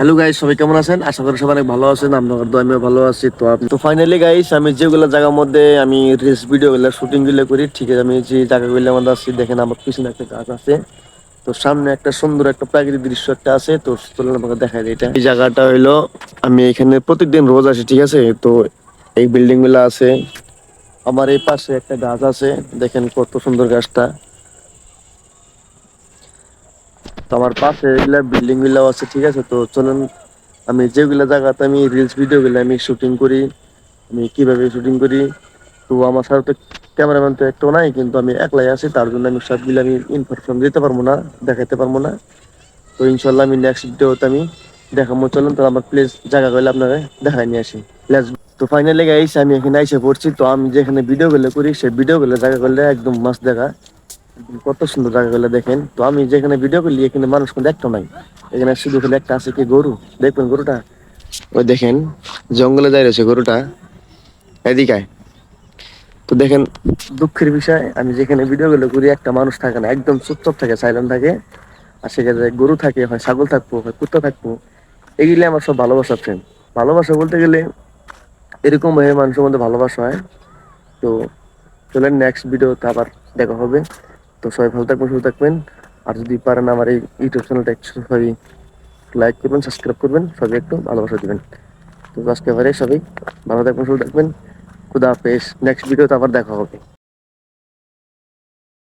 Hello guys সবাই কেমন আছেন? আশা করি সবাই অনেক ভালো আছেন, আপনাদের তো আমিও ভালো আছি। তো তো ফাইনালি গাইস আমি যেগুলো জায়গার মধ্যে আমি রিলস শুটিংগুলো করি, ঠিক আছে, আমি যে জায়গাগুলোর আমাদের আছি, দেখেন আমার পিছনে একটা গাছ আছে। তো সামনে একটা সুন্দর একটা প্রাকৃতিক দৃশ্য একটা আছে, তো চলুন আমাকে দেখাই দিই এটা। এই জায়গাটা হইল, আমি এখানে প্রত্যেকদিন রোজ আসি, ঠিক আছে? তো এই বিল্ডিংগুলো আছে। আমার এই পাশে একটা গাছ আছে, দেখেন কত সুন্দর গাছটা। তো আমার পাশে এগুলা বিল্ডিংগুলো আছে, ঠিক আছে? তো চলুন, আমি যেগুলা জায়গাতে আমি রিলস ভিডিও গুলো আমি শুটিং করি, আমি কীভাবে শুটিং করি, তো আমার সাথে তো ক্যামেরাম্যান তো একটাও নাই, কিন্তু আমি একলাই আছি, তার জন্য আমি সবগুলো আমি ইনফরমেশন দিতে পারব না দেখাতে পারব না। তো ইনশাল্লাহ আমি নেক্সট ভিডিওতে আমি দেখাবো চলুন তো আমার প্লেস জায়গা গুলো আপনারা দেখাই নিয়ে আসি. তো ফাইনালি গাইস আমি এখানে এসে পড়ছি, তো আমি যেখানে ভিডিও গুলো করি, সেই জায়গা গুলো একদম মাস্ট দেখা। কত সুন্দর জায়গাগুলো দেখেন। তো আমি যেখানে ভিডিও করলি, এখানে মানুষ কিন্তু একটা নাই। এখানে শুধু খালি একটা আছে কি গরু? দেখবেন গরুটা? ওই দেখেন, জঙ্গলে যাই রয়েছে গরুটা। এদিকে তো দেখেন, দুঃখের বিষয়, আমি যেখানে ভিডিও গুলো করি, একটা মানুষ থাকে না, একদম চুপচাপ থাকে সাইলেন্ট থাকে। আর সেখানে গরু থাকে, হয় ছাগল থাকব, হয় কুত্তা থাকব, এগুলি আমার সব ভালোবাসা ফ্রেন্ড ভালোবাসা বলতে গেলে, এরকম ভাবে মানুষের মধ্যে ভালোবাসা হয়। তো চলেন নেক্সট ভিডিওতে আবার দেখা হবে। তো সবাই ভালো থাকবেন, সুস্থ থাকবেন। আর যদি পারেন আমার এই ইউটিউব চ্যানেলটা একটু সবাই লাইক করবেন সাবস্ক্রাইব করবেন, সবাই একটু ভালোবাসা দেবেন। তো আজকে এবারে সবাই ভালো থাকবেন, সুস্থ থাকবেন। খুদা হাফেজ। নেক্সট ভিডিওতে আবার দেখা হবে।